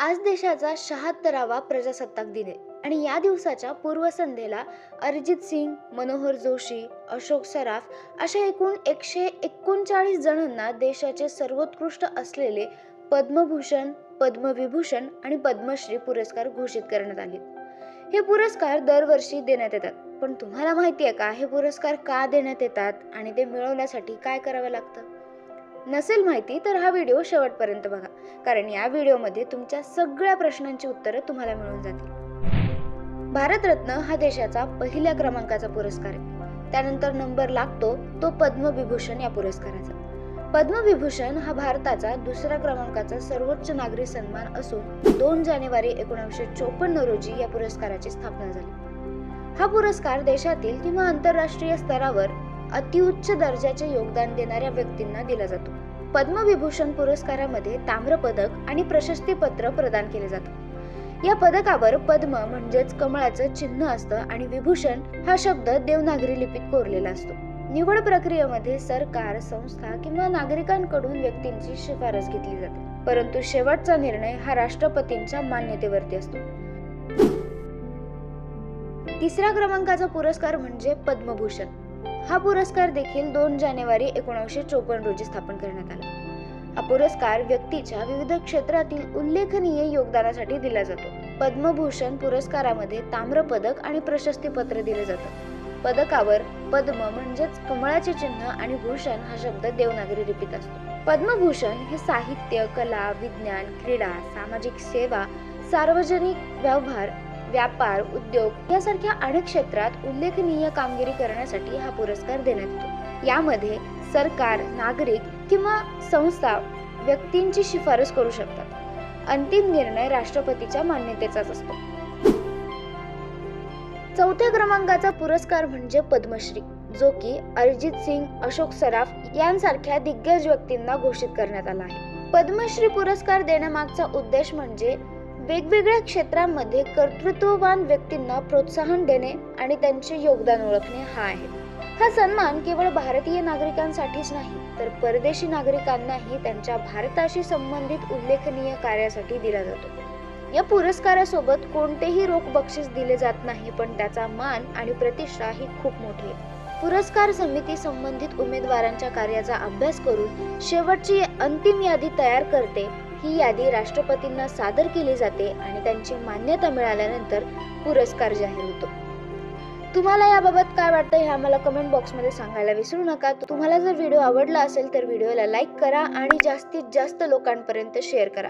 आज देशाचा शहात्तरावा प्रजासत्ताक दिन आहे. आणि या दिवसाच्या पूर्वसंध्येला अरिजित सिंग मनोहर जोशी अशोक सराफ अशा एकूण एकशे एकोणचाळीस जणांना देशाचे सर्वोत्कृष्ट असलेले पद्मभूषण पद्मविभूषण आणि पद्मश्री पुरस्कार घोषित करण्यात आले. हे पुरस्कार दरवर्षी देण्यात येतात. पण तुम्हाला माहिती आहे का हे पुरस्कार का देण्यात येतात आणि ते मिळवण्यासाठी काय करावं लागतं? नसेल माहिती तर हा व्हिडिओ शेवटपर्यंत बघा. कारण या व्हिडिओमध्ये तुमच्या सगळ्या प्रश्नांची उत्तरं तुम्हाला मिळून जातील. भारतरत्न हा देशाचा पहिल्या क्रमांकाचा पुरस्कार आहे. त्यानंतर नंबर लागतो तो पद्मविभूषण या पुरस्काराचा. पद्मविभूषण हा भारताचा दुसऱ्या क्रमांकाचा सर्वोच्च नागरी सन्मान असून दोन जानेवारी एकोणीसशे चोपन्न रोजी या पुरस्काराची स्थापना झाली. हा पुरस्कार देशातील किंवा आंतरराष्ट्रीय स्तरावर अतिउच्च दर्जाचे योगदान देणाऱ्या व्यक्तींना दिला जातो. पद्मविभूषण पुरस्कारामध्ये ताम्रपदक आणि प्रशस्तीपत्र प्रदान केले जातात या पदकावर पद्म म्हणजेच कमळाचं चिन्ह असतं आणि विभूषण हा शब्द देवनागरी लिपीत कोरलेला असतो. निवड प्रक्रियेमध्ये सरकार संस्था किंवा नागरिकांकडून व्यक्तींची शिफारस घेतली जाते. परंतु शेवटचा निर्णय हा राष्ट्रपतींच्या मान्यतेवरती असतो. तिसऱ्या क्रमांकाचा पुरस्कार म्हणजे पद्मभूषण. हा पुरस्कार देखील दोन जानेवारी एकोणीसशे चोपन्न रोजी स्थापन करण्यात आला. हा पुरस्कार व्यक्तीच्या विविध क्षेत्रातील उल्लेखनीय योगदानासाठी दिला जातो. पद्मभूषण पुरस्कारामध्ये ताम्रपदक आणि प्रशस्तीपत्र दिले जातं पदकावर पद्म म्हणजेच कमळाचे चिन्ह आणि भूषण हा शब्द देवनागरी लिपीत असतो. पद्मभूषण हे साहित्य कला विज्ञान क्रीडा सामाजिक सेवा सार्वजनिक व्यवहार व्यापार उद्योग यासारख्या अनेक क्षेत्रात उल्लेखनीय कामगिरी करण्यासाठी हा पुरस्कार देण्यात येतो. यामध्ये सरकार नागरिक किंवा संस्था व्यक्तींची शिफारस करू शकतात. अंतिम निर्णय राष्ट्रपतीच्या मान्यतेचाच असतो. चौथ्या क्रमांकाचा पुरस्कार म्हणजे पद्मश्री जो की अरिजित सिंग अशोक सराफ यांसारख्या दिग्गज व्यक्तींना घोषित करण्यात आला आहे. पद्मश्री पुरस्कार देण्यामागचा उद्देश म्हणजे वेगवेगळ्या क्षेत्रांमध्ये कर्तृत्ववान व्यक्तींना प्रोत्साहन देणे आणि त्यांचे योगदान ओळखणे हा आहे. हा सन्मान केवळ भारतीय नागरिकांसाठीच नाही तर परदेशी नागरिकांनाही त्यांच्या भारताशी संबंधित उल्लेखनीय कार्यासाठी दिला जातो. या पुरस्कारासोबत कोणतेही रोख बक्षीस दिले जात नाही पण त्याचा मान आणि प्रतिष्ठा ही खूप मोठी आहे. पुरस्कार समिती संबंधित उमेदवारांच्या कार्याचा अभ्यास करून शेवटची अंतिम यादी तयार करते ही यादी राष्ट्रपतींना सादर केली जाते आणि त्यांची मान्यता मिळाल्यानंतर पुरस्कार जाहीर होतो. तुम्हाला याबाबत काय वाटतं हे आम्हाला कमेंट बॉक्समध्ये सांगायला विसरू नका. तुम्हाला जर व्हिडिओ आवडला असेल तर व्हिडिओला लाईक करा आणि जास्तीत जास्त लोकांपर्यंत शेअर करा.